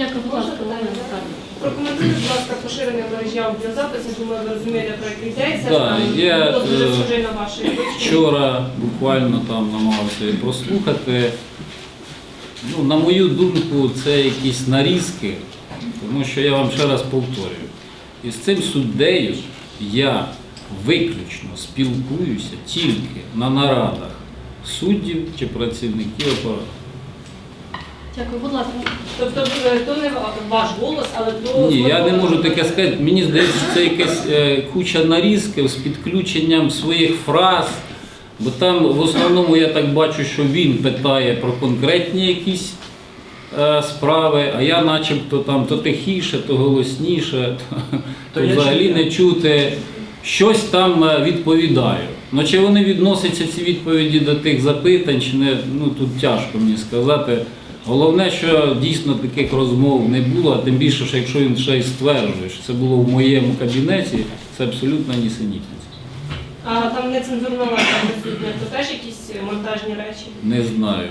Дякую, будь ласка, Олена Михайлівна. Прокоментуйте, будь ласка, поширений мережі аудіозапис, я думаю, ви розумієте, про який йдеться. Да, Там я, голос дуже е, схожий на ваші. Вчора буквально там намагався її прослухати. Ну, на мою думку, це якісь нарізки, тому що я вам ще раз повторюю. І з цим суддею я виключно спілкуюся тільки на нарадах суддів чи працівників апарату. Дякую, будь ласка. Тобто е, то не ваш голос, але то... Ні, я не можу таке сказати. Мені здається, що це якась е, куча нарізків з підключенням своїх фраз. Бо там в основному я так бачу, що він питає про конкретні якісь е, справи, а я начебто там то тихіше, то голосніше, то, То то взагалі чую. не чути. Щось там е, відповідаю. Ну чи вони відносяться ці відповіді до тих запитань, чи не, ну тут тяжко мені сказати. Головне, що дійсно таких розмов не було, а тим більше, що якщо він ще й стверджує, що це було в моєму кабінеті, це абсолютно нісенітниця. А там нецензурна лайка присутня, то теж якісь монтажні речі. Не знаю.